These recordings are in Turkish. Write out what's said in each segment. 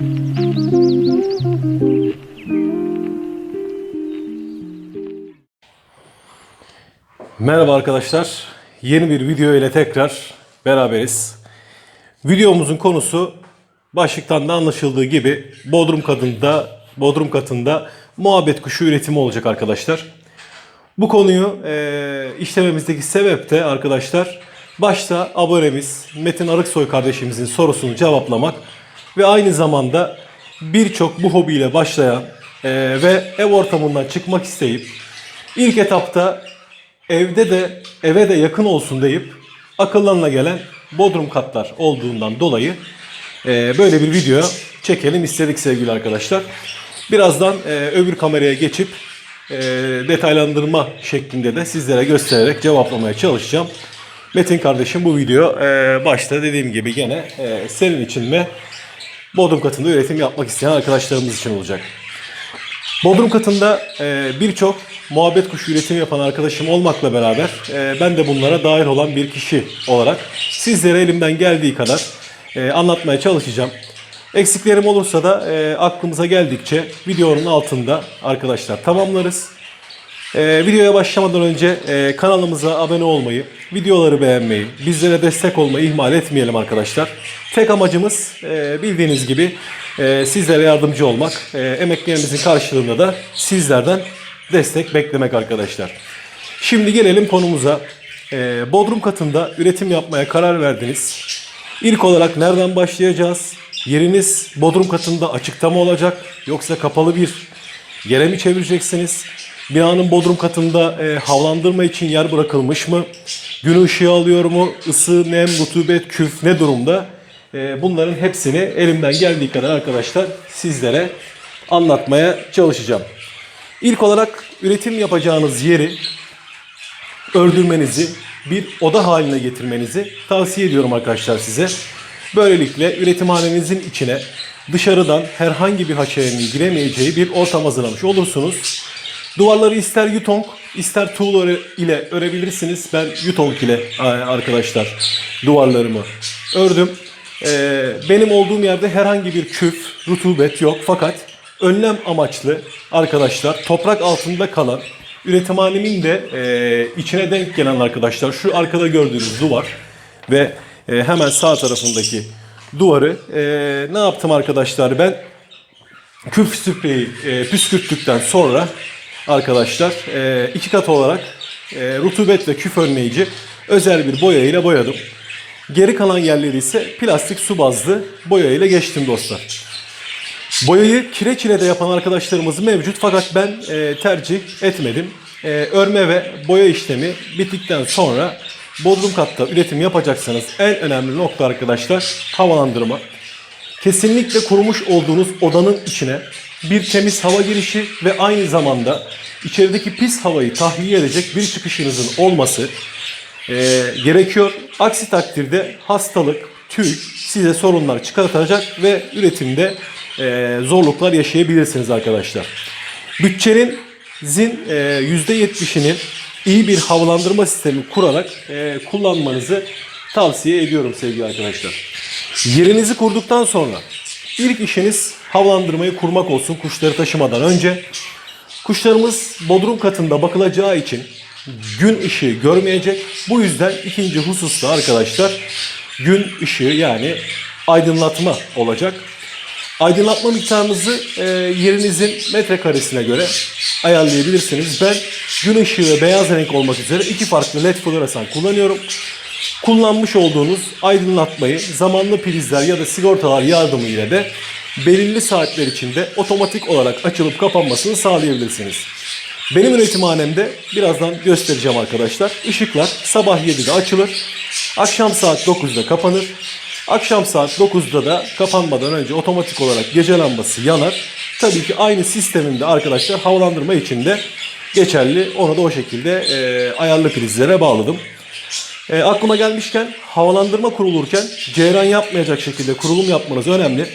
Merhaba arkadaşlar. Yeni bir video ile tekrar beraberiz. Videomuzun konusu başlıktan da anlaşıldığı gibi Bodrum katında Bodrum katında muhabbet kuşu üretimi olacak arkadaşlar. Bu konuyu eee işlememizdeki sebep de arkadaşlar başta abonemiz Metin Arıksoy kardeşimizin sorusunu cevaplamak ve aynı zamanda birçok bu hobiyle başlayan eee, ve ev ortamından çıkmak isteyip ilk etapta evde de eve de yakın olsun deyip akıllarına gelen bodrum katlar olduğundan dolayı eee, böyle bir video çekelim istedik sevgili arkadaşlar. Birazdan eee, öbür kameraya geçip eee, detaylandırma şeklinde de sizlere göstererek cevaplamaya çalışacağım. Metin kardeşim bu video eee, başta dediğim gibi gene eee, senin için ve bodrum katında üretim yapmak isteyen arkadaşlarımız için olacak. Bodrum katında e, birçok muhabbet kuşu üretimi yapan arkadaşım olmakla beraber e, ben de bunlara dahil olan bir kişi olarak sizlere elimden geldiği kadar e, anlatmaya çalışacağım. Eksiklerim olursa da aklımıza geldikçe videonun altında arkadaşlar tamamlarız. Ee, videoya başlamadan önce e, kanalımıza abone olmayı, videoları beğenmeyi, bizlere destek olmayı ihmal etmeyelim arkadaşlar. Tek amacımız e, bildiğiniz gibi e, sizlere yardımcı olmak. E, emeklerimizin karşılığında da sizlerden destek beklemek arkadaşlar. Şimdi gelelim konumuza. E, Bodrum katında üretim yapmaya karar verdiniz. İlk olarak nereden başlayacağız? Yeriniz Bodrum katında açıkta mı olacak yoksa kapalı bir yere mi çevireceksiniz? Binanın bodrum katında e, havalandırma için yer bırakılmış mı? Gün ışığı alıyor mu? Isı, nem, rutubet, küf ne durumda? E, bunların hepsini elimden geldiği kadar arkadaşlar sizlere anlatmaya çalışacağım. İlk olarak üretim yapacağınız yeri ördürmenizi, bir oda haline getirmenizi tavsiye ediyorum arkadaşlar size. Böylelikle üretimhanenizin içine dışarıdan herhangi bir haşerenin giremeyeceği bir ortam hazırlamış olursunuz. Duvarları ister yutong, ister tuğla ile örebilirsiniz. Ben yutong ile arkadaşlar duvarlarımı ördüm. Ee, benim olduğum yerde herhangi bir küf, rutubet yok. Fakat önlem amaçlı arkadaşlar toprak altında kalan üretimhanemin de e, içine denk gelen arkadaşlar şu arkada gördüğünüz duvar ve e, hemen sağ tarafındaki duvarı e, ne yaptım arkadaşlar ben küf spreyi e, püskürttükten sonra arkadaşlar e, iki kat olarak e, rutubet ve küf önleyici özel bir boya ile boyadım. Geri kalan yerleri ise plastik su bazlı boya ile geçtim dostlar. Boyayı kireç ile de yapan arkadaşlarımız mevcut fakat ben e, tercih etmedim. E, örme ve boya işlemi bittikten sonra bodrum katta üretim yapacaksanız en önemli nokta arkadaşlar havalandırma. Kesinlikle kurumuş olduğunuz odanın içine bir temiz hava girişi ve aynı zamanda içerideki pis havayı tahliye edecek bir çıkışınızın olması e, gerekiyor. Aksi takdirde hastalık, tüy size sorunlar çıkartacak ve üretimde e, zorluklar yaşayabilirsiniz arkadaşlar. Bütçenin zin e, %70'ini iyi bir havalandırma sistemi kurarak e, kullanmanızı tavsiye ediyorum sevgili arkadaşlar. Yerinizi kurduktan sonra ilk işiniz havalandırmayı kurmak olsun kuşları taşımadan önce. Kuşlarımız bodrum katında bakılacağı için gün ışığı görmeyecek. Bu yüzden ikinci hususta arkadaşlar gün ışığı yani aydınlatma olacak. Aydınlatma miktarınızı e, yerinizin metrekaresine göre ayarlayabilirsiniz. Ben gün ışığı ve beyaz renk olmak üzere iki farklı led floresan kullanıyorum. Kullanmış olduğunuz aydınlatmayı zamanlı prizler ya da sigortalar yardımıyla da belirli saatler içinde otomatik olarak açılıp kapanmasını sağlayabilirsiniz. Benim üretimhanemde birazdan göstereceğim arkadaşlar. Işıklar sabah 7'de açılır. Akşam saat 9'da kapanır. Akşam saat 9'da da kapanmadan önce otomatik olarak gece lambası yanar. Tabii ki aynı sisteminde arkadaşlar havalandırma için de geçerli. Onu da o şekilde e, ayarlı prizlere bağladım. E, aklıma gelmişken havalandırma kurulurken ceyran yapmayacak şekilde kurulum yapmanız önemli.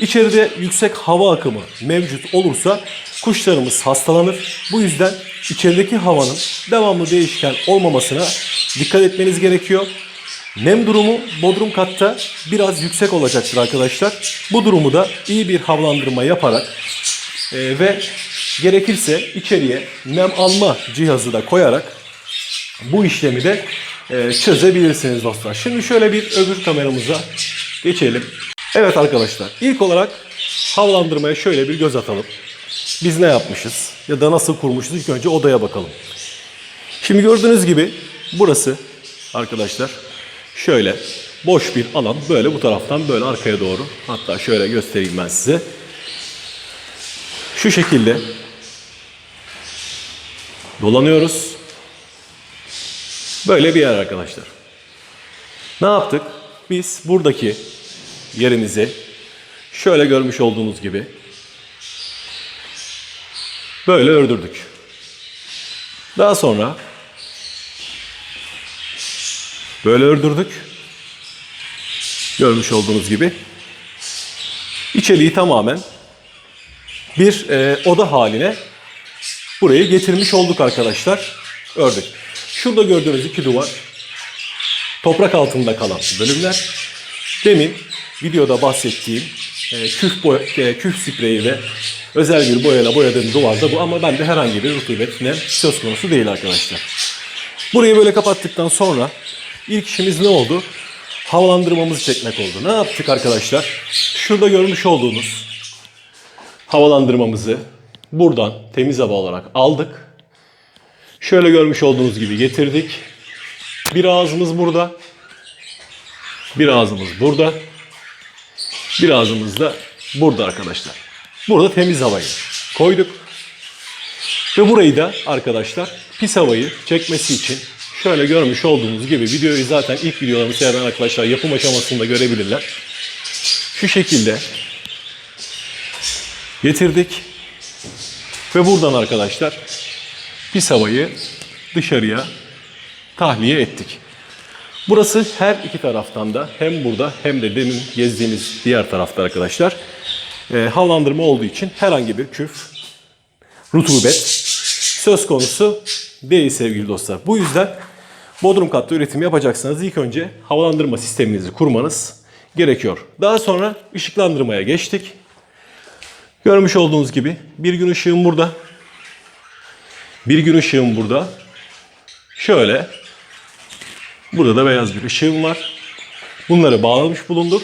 İçeride yüksek hava akımı mevcut olursa kuşlarımız hastalanır. Bu yüzden içerideki havanın devamlı değişken olmamasına dikkat etmeniz gerekiyor. Nem durumu bodrum katta biraz yüksek olacaktır arkadaşlar. Bu durumu da iyi bir havalandırma yaparak e, ve gerekirse içeriye nem alma cihazı da koyarak bu işlemi de çözebilirsiniz dostlar. Şimdi şöyle bir öbür kameramıza geçelim. Evet arkadaşlar ilk olarak havalandırmaya şöyle bir göz atalım. Biz ne yapmışız ya da nasıl kurmuşuz ilk önce odaya bakalım. Şimdi gördüğünüz gibi burası arkadaşlar şöyle boş bir alan böyle bu taraftan böyle arkaya doğru hatta şöyle göstereyim ben size. Şu şekilde dolanıyoruz. Böyle bir yer arkadaşlar. Ne yaptık? Biz buradaki yerimizi şöyle görmüş olduğunuz gibi böyle ördürdük. Daha sonra böyle ördürdük. Görmüş olduğunuz gibi. İçeriği tamamen bir e, oda haline burayı getirmiş olduk arkadaşlar. Ördük. Şurada gördüğünüz iki duvar toprak altında kalan bölümler. Demin videoda bahsettiğim e, küf, boya, e, küf spreyi ve özel bir boyayla boyadığım duvarda bu ama bende herhangi bir rutubet nem söz konusu değil arkadaşlar. Burayı böyle kapattıktan sonra ilk işimiz ne oldu? Havalandırmamızı çekmek oldu. Ne yaptık arkadaşlar? Şurada görmüş olduğunuz havalandırmamızı buradan temiz hava olarak aldık. Şöyle görmüş olduğunuz gibi getirdik. Bir ağzımız burada. Bir ağzımız burada. Bir ağzımız da burada arkadaşlar. Burada temiz havayı koyduk. Ve burayı da arkadaşlar pis havayı çekmesi için şöyle görmüş olduğunuz gibi videoyu zaten ilk videolarımı seyreden arkadaşlar yapım aşamasında görebilirler. Şu şekilde getirdik. Ve buradan arkadaşlar pis havayı dışarıya tahliye ettik. Burası her iki taraftan da hem burada hem de demin gezdiğimiz diğer tarafta arkadaşlar e, havalandırma olduğu için herhangi bir küf, rutubet söz konusu değil sevgili dostlar. Bu yüzden Bodrum katta üretim yapacaksanız ilk önce havalandırma sisteminizi kurmanız gerekiyor. Daha sonra ışıklandırmaya geçtik. Görmüş olduğunuz gibi bir gün ışığım burada. Bir gün ışığım burada. Şöyle. Burada da beyaz bir ışığım var. Bunları bağlamış bulunduk.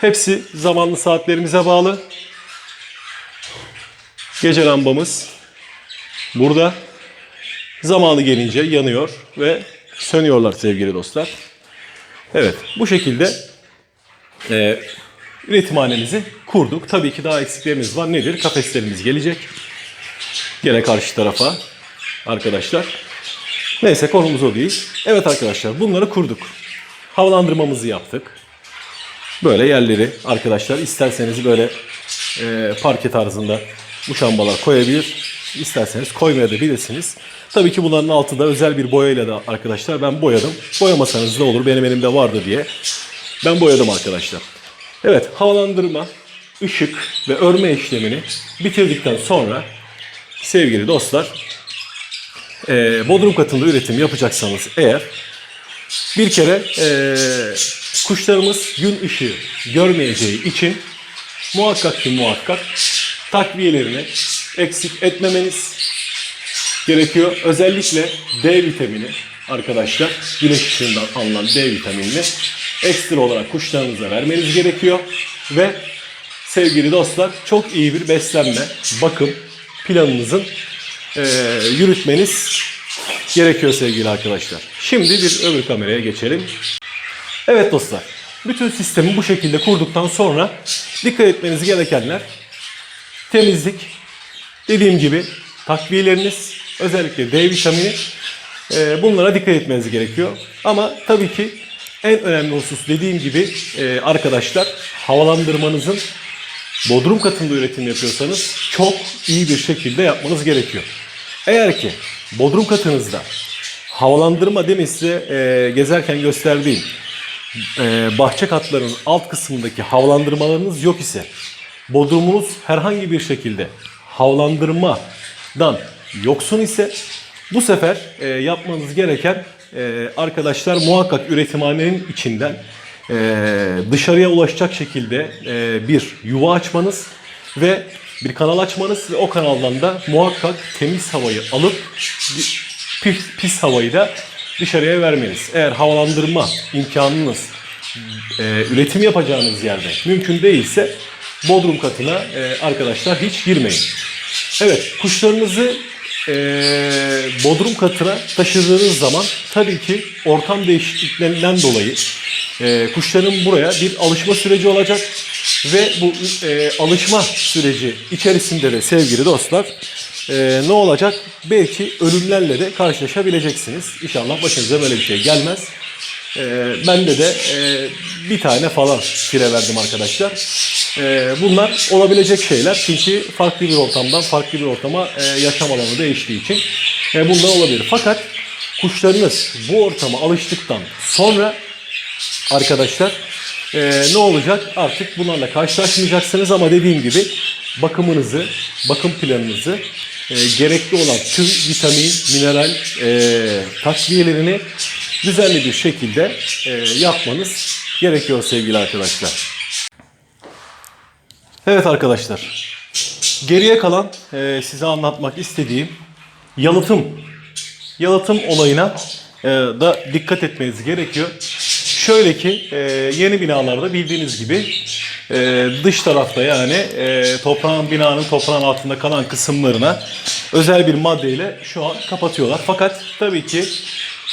Hepsi zamanlı saatlerimize bağlı. Gece lambamız burada. Zamanı gelince yanıyor ve sönüyorlar sevgili dostlar. Evet bu şekilde e, üretimhanemizi kurduk. Tabii ki daha eksiklerimiz var. Nedir? Kafeslerimiz gelecek. Gene karşı tarafa arkadaşlar. Neyse konumuz o değil. Evet arkadaşlar bunları kurduk. Havalandırmamızı yaptık. Böyle yerleri arkadaşlar isterseniz böyle e, parke tarzında muşambalar koyabilir. İsterseniz koymaya bilirsiniz. Tabii ki bunların altı da özel bir boyayla da arkadaşlar ben boyadım. Boyamasanız da olur benim elimde vardı diye. Ben boyadım arkadaşlar. Evet havalandırma, ışık ve örme işlemini bitirdikten sonra sevgili dostlar e, bodrum katında üretim yapacaksanız eğer bir kere e, kuşlarımız gün ışığı görmeyeceği için muhakkak ki muhakkak takviyelerini eksik etmemeniz gerekiyor. Özellikle D vitamini arkadaşlar güneş ışığından alınan D vitaminini ekstra olarak kuşlarınıza vermeniz gerekiyor. Ve sevgili dostlar çok iyi bir beslenme, bakım planınızın e, yürütmeniz gerekiyor sevgili arkadaşlar. Şimdi bir öbür kameraya geçelim. Evet dostlar, bütün sistemi bu şekilde kurduktan sonra dikkat etmeniz gerekenler temizlik, dediğim gibi takviyeleriniz, özellikle D vitamini e, bunlara dikkat etmeniz gerekiyor. Ama tabii ki en önemli husus dediğim gibi e, arkadaşlar havalandırmanızın bodrum katında üretim yapıyorsanız çok iyi bir şekilde yapmanız gerekiyor. Eğer ki bodrum katınızda havalandırma demin size e, gezerken gösterdiğim e, bahçe katlarının alt kısmındaki havalandırmalarınız yok ise bodrumunuz herhangi bir şekilde havalandırmadan yoksun ise bu sefer e, yapmanız gereken e, arkadaşlar muhakkak üretimhanenin içinden e, dışarıya ulaşacak şekilde e, bir yuva açmanız ve bir kanal açmanız ve o kanaldan da muhakkak temiz havayı alıp pis, pis havayı da dışarıya vermeniz. Eğer havalandırma imkanınız e, üretim yapacağınız yerde mümkün değilse bodrum katına e, arkadaşlar hiç girmeyin. Evet kuşlarınızı e, bodrum katına taşıdığınız zaman tabii ki ortam değişikliklerinden dolayı e, kuşların buraya bir alışma süreci olacak ve bu e, alışma süreci içerisinde de sevgili dostlar e, ne olacak? Belki ölümlerle de karşılaşabileceksiniz. İnşallah başınıza böyle bir şey gelmez. E, bende de e, bir tane falan fire verdim arkadaşlar. E, bunlar olabilecek şeyler çünkü farklı bir ortamdan farklı bir ortama e, yaşam alanı değiştiği için e, bunlar olabilir. Fakat kuşlarınız bu ortama alıştıktan sonra arkadaşlar e, ne olacak? Artık bunlarla karşılaşmayacaksınız ama dediğim gibi bakımınızı, bakım planınızı e, gerekli olan tüm vitamin, mineral e, takviyelerini düzenli bir şekilde e, yapmanız gerekiyor sevgili arkadaşlar. Evet arkadaşlar. Geriye kalan e, size anlatmak istediğim yalıtım yalıtım olayına e, da dikkat etmeniz gerekiyor. Şöyle ki e, yeni binalarda bildiğiniz gibi e, dış tarafta yani e, toprağın binanın toprağın altında kalan kısımlarına özel bir maddeyle şu an kapatıyorlar. Fakat tabii ki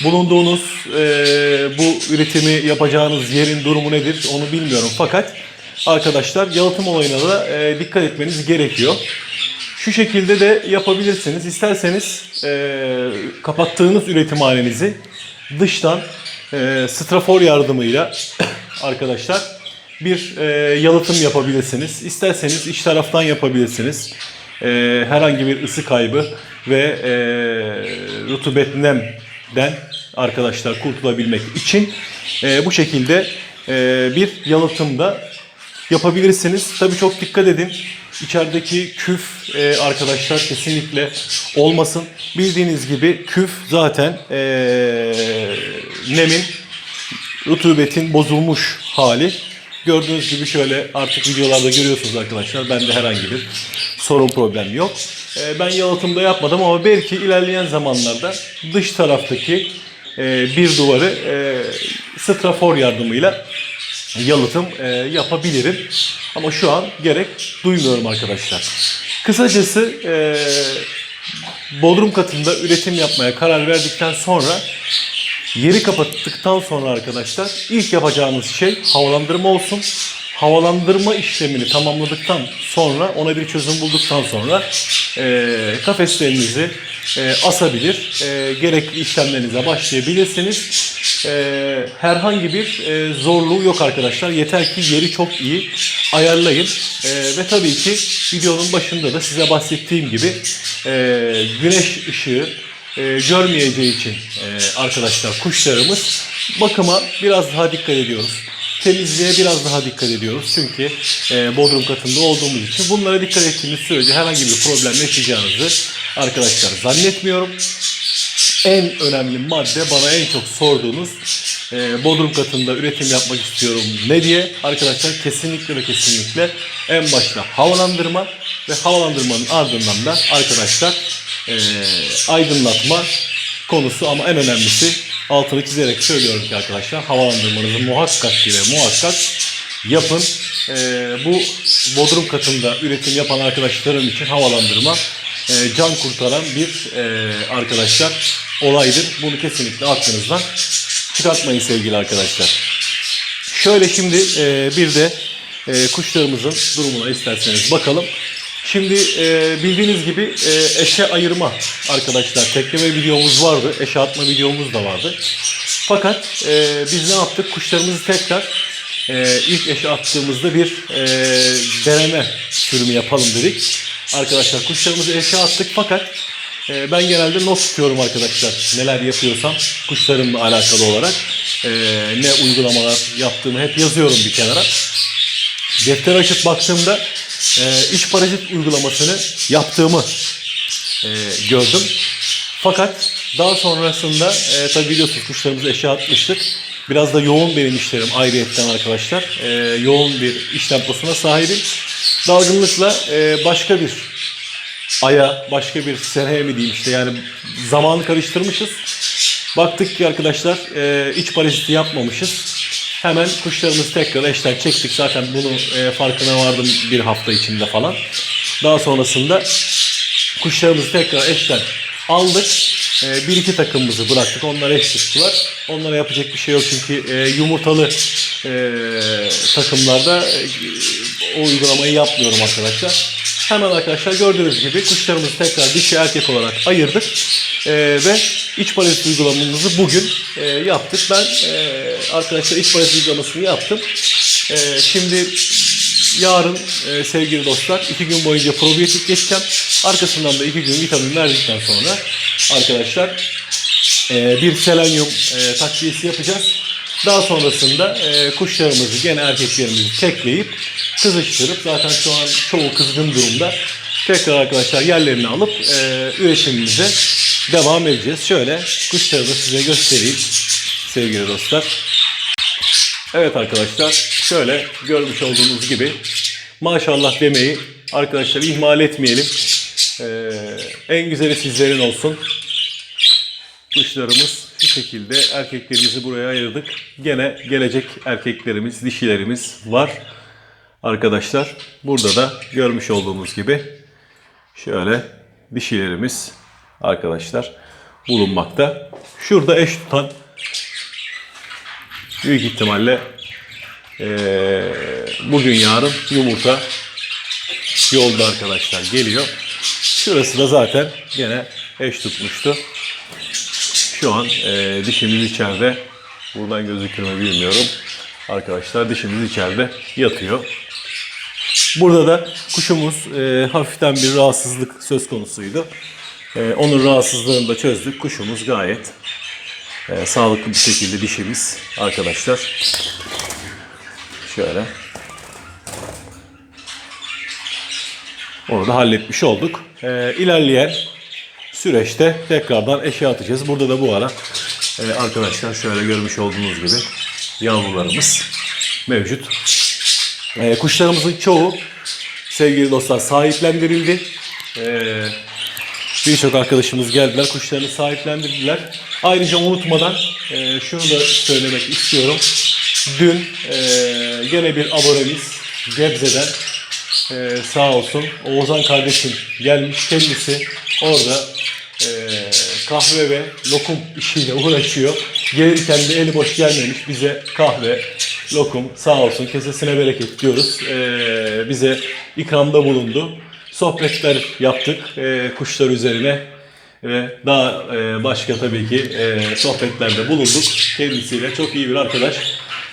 bulunduğunuz e, bu üretimi yapacağınız yerin durumu nedir onu bilmiyorum. Fakat arkadaşlar yalıtım olayına da e, dikkat etmeniz gerekiyor. Şu şekilde de yapabilirsiniz. İsterseniz e, kapattığınız üretimhanenizi dıştan e, strafor yardımıyla arkadaşlar bir e, yalıtım yapabilirsiniz. İsterseniz iç taraftan yapabilirsiniz. E, herhangi bir ısı kaybı ve e, rutubet nemden arkadaşlar kurtulabilmek için e, bu şekilde e, bir yalıtım da yapabilirsiniz. Tabii çok dikkat edin. İçerideki küf e, arkadaşlar kesinlikle olmasın. Bildiğiniz gibi küf zaten e, nemin, rutubetin bozulmuş hali. Gördüğünüz gibi şöyle artık videolarda görüyorsunuz arkadaşlar. Bende herhangi bir sorun problem yok. E, ben yalıtımda yapmadım ama belki ilerleyen zamanlarda dış taraftaki e, bir duvarı e, strafor yardımıyla yalıtım e, yapabilirim. Ama şu an gerek duymuyorum arkadaşlar. Kısacası bodrum katında üretim yapmaya karar verdikten sonra yeri kapattıktan sonra arkadaşlar ilk yapacağınız şey havalandırma olsun. Havalandırma işlemini tamamladıktan sonra ona bir çözüm bulduktan sonra e, kafeslerinizi e, asabilir, e, gerekli işlemlerinize başlayabilirsiniz. E, herhangi bir e, zorluğu yok arkadaşlar. Yeter ki yeri çok iyi ayarlayın. E, ve tabii ki videonun başında da size bahsettiğim gibi e, güneş ışığı e, görmeyeceği için e, arkadaşlar kuşlarımız bakıma biraz daha dikkat ediyoruz. Temizliğe biraz daha dikkat ediyoruz. Çünkü e, bodrum katında olduğumuz için bunlara dikkat ettiğimiz sürece herhangi bir problem yaşayacağınızı arkadaşlar zannetmiyorum. En önemli madde bana en çok sorduğunuz e, bodrum katında üretim yapmak istiyorum ne diye. Arkadaşlar kesinlikle ve kesinlikle en başta havalandırma ve havalandırmanın ardından da arkadaşlar e, aydınlatma konusu ama en önemlisi altını çizerek söylüyorum ki arkadaşlar havalandırmanızı muhakkak ki ve muhakkak yapın. E, bu bodrum katında üretim yapan arkadaşlarım için havalandırma e, can kurtaran bir e, arkadaşlar olaydır. Bunu kesinlikle aklınızdan çıkartmayın sevgili arkadaşlar. Şöyle şimdi e, bir de e, kuşlarımızın durumuna isterseniz bakalım. Şimdi e, bildiğiniz gibi e, eşe ayırma arkadaşlar tekleme videomuz vardı. Eşe atma videomuz da vardı. Fakat e, biz ne yaptık? Kuşlarımızı tekrar e, ilk eşe attığımızda bir e, deneme sürümü yapalım dedik. Arkadaşlar kuşlarımızı eşe attık fakat e, ben genelde not tutuyorum arkadaşlar. Neler yapıyorsam kuşlarımla alakalı olarak e, ne uygulamalar yaptığımı hep yazıyorum bir kenara. Defter açıp baktığımda e, iç parazit uygulamasını yaptığımı e, gördüm. Fakat Daha sonrasında e, tabii biliyorsunuz kuşlarımızı eşe atmıştık. Biraz da yoğun benim işlerim ayrıyetten arkadaşlar. E, yoğun bir iş temposuna sahibim. Dalgınlıkla e, başka bir aya, başka bir seneye mi diyeyim işte yani zamanı karıştırmışız. Baktık ki arkadaşlar e, iç paraziti yapmamışız. Hemen kuşlarımızı tekrar eşten çektik. Zaten bunu e, farkına vardım bir hafta içinde falan. Daha sonrasında kuşlarımızı tekrar eşten aldık. E, bir iki takımımızı bıraktık. Onlar eş tuttular. Onlara yapacak bir şey yok çünkü e, yumurtalı e, takımlarda e, o uygulamayı yapmıyorum arkadaşlar. Hemen arkadaşlar gördüğünüz gibi kuşlarımızı tekrar dişi erkek olarak ayırdık. E, ve iç parazit uygulamamızı bugün e, yaptık. Ben e, arkadaşlar iç parazit uygulamasını yaptım. E, şimdi yarın e, sevgili dostlar iki gün boyunca probiyotik geçeceğim. Arkasından da iki gün vitamin verdikten sonra arkadaşlar e, bir selenyum e, takviyesi yapacağız. Daha sonrasında e, kuşlarımızı gene erkeklerimizi tekleyip kızıştırıp zaten şu an çoğu kızgın durumda. Tekrar arkadaşlar yerlerini alıp e, üretimimize devam edeceğiz. Şöyle kuşları da size göstereyim sevgili dostlar. Evet arkadaşlar şöyle görmüş olduğunuz gibi maşallah demeyi arkadaşlar ihmal etmeyelim. Ee, en güzeli sizlerin olsun. Kuşlarımız şu şekilde erkeklerimizi buraya ayırdık. Gene gelecek erkeklerimiz, dişilerimiz var. Arkadaşlar burada da görmüş olduğunuz gibi şöyle dişilerimiz arkadaşlar bulunmakta. Şurada eş tutan büyük ihtimalle eee, bugün yarın yumurta yolda arkadaşlar geliyor. Şurası da zaten gene eş tutmuştu. Şu an eee, dişimiz içeride. Buradan gözükür mü bilmiyorum. Arkadaşlar dişimiz içeride yatıyor. Burada da kuşumuz eee, hafiften bir rahatsızlık söz konusuydu. Eee, onun rahatsızlığını da çözdük. Kuşumuz gayet ee, sağlıklı bir şekilde dişimiz arkadaşlar. Şöyle. Onu da halletmiş olduk. Ee, ilerleyen süreçte tekrardan eşe atacağız. Burada da bu ara e, arkadaşlar şöyle görmüş olduğunuz gibi yavrularımız mevcut. Ee, kuşlarımızın çoğu sevgili dostlar sahiplendirildi. Ee, Birçok arkadaşımız geldiler, kuşlarını sahiplendirdiler. Ayrıca unutmadan e, şunu da söylemek istiyorum. Dün e, gene bir abonemiz Gebze'den e, sağ olsun Oğuzhan kardeşim gelmiş kendisi orada e, kahve ve lokum işiyle uğraşıyor. Gelirken de eli boş gelmemiş bize kahve, lokum sağ olsun kesesine bereket diyoruz. E, bize ikramda bulundu sohbetler yaptık e, kuşlar üzerine ve daha e, başka tabii ki e, sohbetlerde bulunduk kendisiyle. Çok iyi bir arkadaş.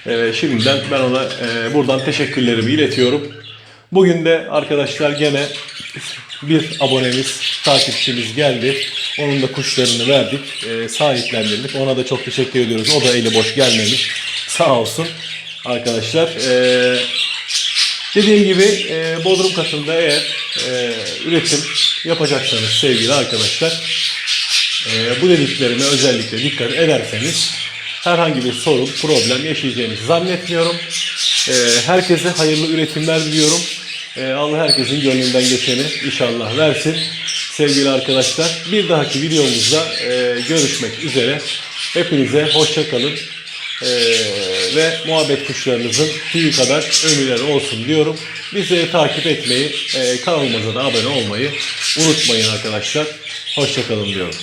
E, şimdiden ben ona e, buradan teşekkürlerimi iletiyorum. Bugün de arkadaşlar gene bir abonemiz, takipçimiz geldi. Onun da kuşlarını verdik, e, sahiplendirdik. Ona da çok teşekkür ediyoruz. O da eli boş gelmemiş. Sağ olsun arkadaşlar. E, Dediğim gibi e, Bodrum katında eğer e, üretim yapacaksanız sevgili arkadaşlar e, bu dediklerime özellikle dikkat ederseniz herhangi bir sorun, problem yaşayacağınızı zannetmiyorum. E, herkese hayırlı üretimler diliyorum. E, Allah herkesin gönlünden geçeni inşallah versin. Sevgili arkadaşlar bir dahaki videomuzda e, görüşmek üzere. Hepinize hoşça Ee, ve muhabbet kuşlarınızın tüyü kadar ömürleri olsun diyorum. Bizleri takip etmeyi, e, kanalımıza da abone olmayı unutmayın arkadaşlar. Hoşçakalın diyorum.